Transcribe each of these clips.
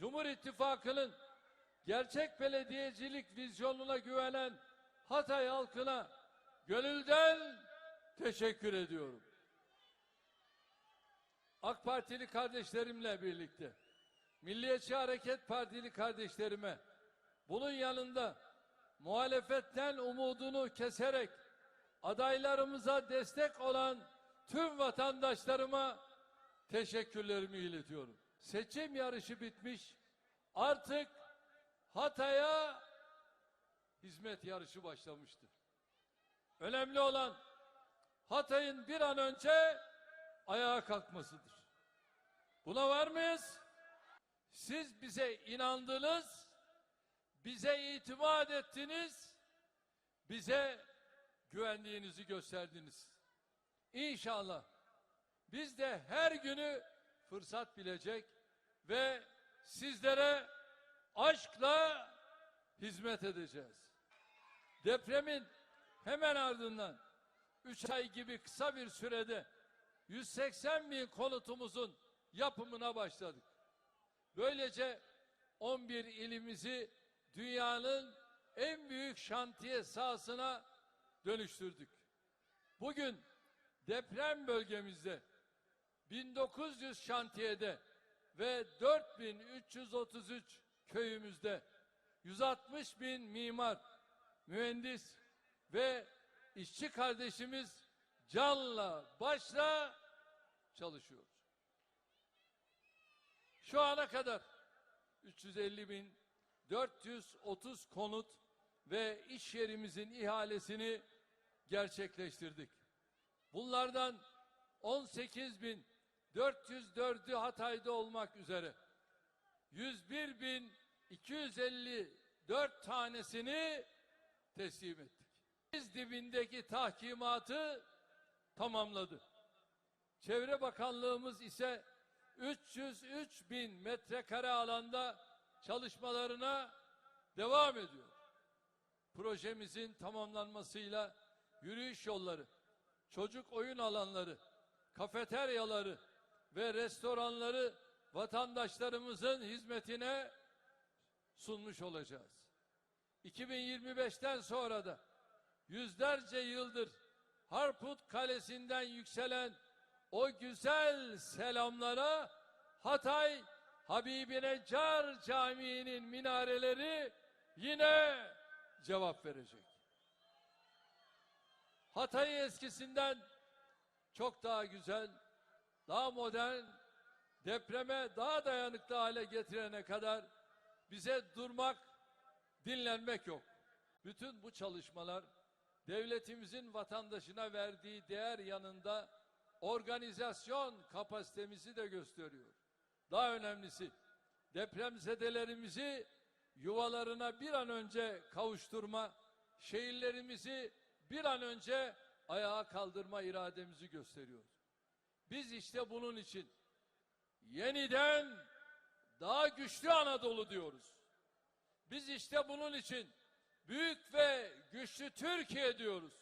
Cumhur İttifakı'nın gerçek belediyecilik vizyonuna güvenen Hatay halkına gönülden teşekkür ediyorum. AK Partili kardeşlerimle birlikte Milliyetçi Hareket Partili kardeşlerime bunun yanında muhalefetten umudunu keserek adaylarımıza destek olan tüm vatandaşlarıma teşekkürlerimi iletiyorum. Seçim yarışı bitmiş. Artık Hatay'a hizmet yarışı başlamıştır. Önemli olan Hatay'ın bir an önce ayağa kalkmasıdır. Buna var mıyız? Siz bize inandınız, bize itimat ettiniz, bize güvendiğinizi gösterdiniz. İnşallah biz de her günü fırsat bilecek ve sizlere aşkla hizmet edeceğiz. Depremin hemen ardından 3 ay gibi kısa bir sürede 180 bin konutumuzun yapımına başladık. Böylece 11 ilimizi dünyanın en büyük şantiye sahasına dönüştürdük. Bugün deprem bölgemizde 1900 şantiyede ve 4333 köyümüzde 160 bin mimar, mühendis ve işçi kardeşimiz canla başla çalışıyor. Şu ana kadar 350 bin 430 konut ve iş yerimizin ihalesini gerçekleştirdik. Bunlardan 18 bin 404'ü Hatay'da olmak üzere 101 bin 254 tanesini teslim ettik. Biz dibindeki tahkimatı tamamladı. Çevre Bakanlığımız ise 303 bin metrekare alanda çalışmalarına devam ediyor. Projemizin tamamlanmasıyla yürüyüş yolları, çocuk oyun alanları, kafeteryaları ve restoranları vatandaşlarımızın hizmetine sunmuş olacağız. 2025'ten sonra da yüzlerce yıldır Harput Kalesi'nden yükselen o güzel selamlara Hatay Habibi Neccar Camii'nin minareleri yine cevap verecek. Hatay'ı eskisinden çok daha güzel, daha modern, depreme daha dayanıklı hale getirene kadar bize durmak, dinlenmek yok. Bütün bu çalışmalar devletimizin vatandaşına verdiği değer yanında organizasyon kapasitemizi de gösteriyor. Daha önemlisi depremzedelerimizi yuvalarına bir an önce kavuşturma, şehirlerimizi bir an önce ayağa kaldırma irademizi gösteriyor. Biz işte bunun için yeniden daha güçlü Anadolu diyoruz. Biz işte bunun için büyük ve güçlü Türkiye diyoruz.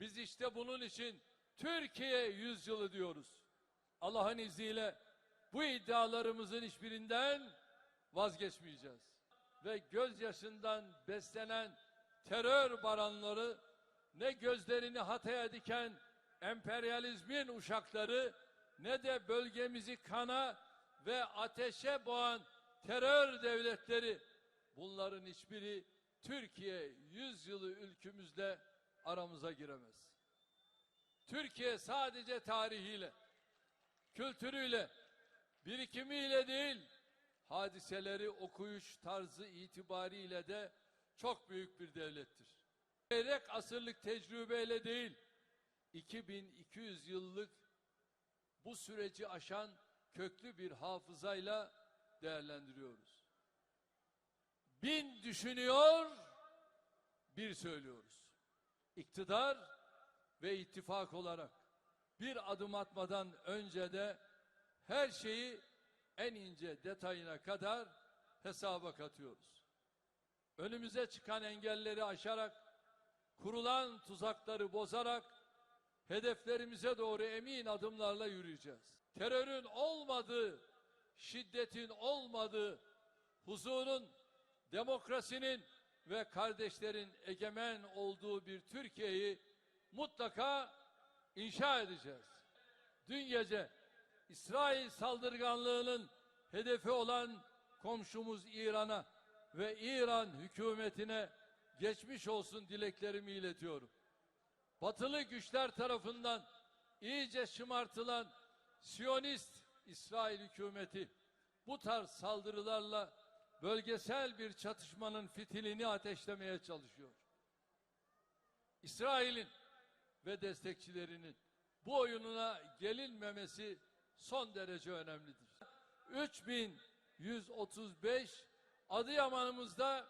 Biz işte bunun için Türkiye yüzyılı diyoruz. Allah'ın izniyle bu iddialarımızın hiçbirinden vazgeçmeyeceğiz. Ve gözyaşından beslenen terör baranları ne gözlerini Hatay'a diken emperyalizmin uşakları ne de bölgemizi kana ve ateşe boğan terör devletleri bunların hiçbiri Türkiye yüzyılı ülkümüzde aramıza giremez. Türkiye sadece tarihiyle, kültürüyle, birikimiyle değil, hadiseleri okuyuş tarzı itibariyle de çok büyük bir devlettir. Çeyrek asırlık tecrübeyle değil, 2200 yıllık bu süreci aşan köklü bir hafızayla değerlendiriyoruz. Bin düşünüyor, bir söylüyoruz. İktidar ve ittifak olarak bir adım atmadan önce de her şeyi en ince detayına kadar hesaba katıyoruz. Önümüze çıkan engelleri aşarak, kurulan tuzakları bozarak hedeflerimize doğru emin adımlarla yürüyeceğiz. Terörün olmadığı şiddetin olmadığı, huzurun, demokrasinin ve kardeşlerin egemen olduğu bir Türkiye'yi mutlaka inşa edeceğiz. Dün gece İsrail saldırganlığının hedefi olan komşumuz İran'a ve İran hükümetine geçmiş olsun dileklerimi iletiyorum. Batılı güçler tarafından iyice şımartılan Siyonist İsrail hükümeti bu tarz saldırılarla bölgesel bir çatışmanın fitilini ateşlemeye çalışıyor. İsrail'in ve destekçilerinin bu oyununa gelinmemesi son derece önemlidir. 3135 Adıyaman'ımızda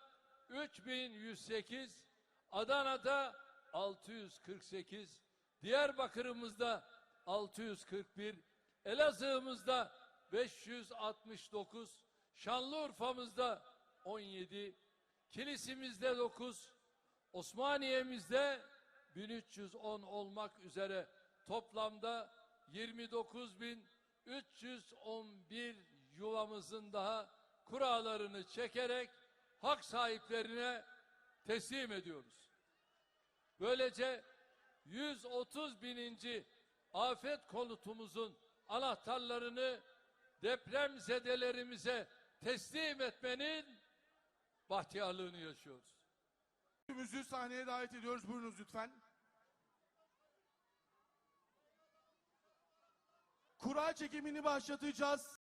3108 Adana'da 648 Diyarbakır'ımızda 641 Elazığ'ımızda 569 Şanlıurfa'mızda 17 Kilisimizde 9 Osmaniye'mizde 1310 olmak üzere toplamda 29.311 yuvamızın daha kurallarını çekerek hak sahiplerine teslim ediyoruz. Böylece 130 bininci afet konutumuzun anahtarlarını depremzedelerimize teslim etmenin bahtiyarlığını yaşıyoruz. Müziği sahneye davet ediyoruz. Buyurunuz lütfen. Kura çekimini başlatacağız.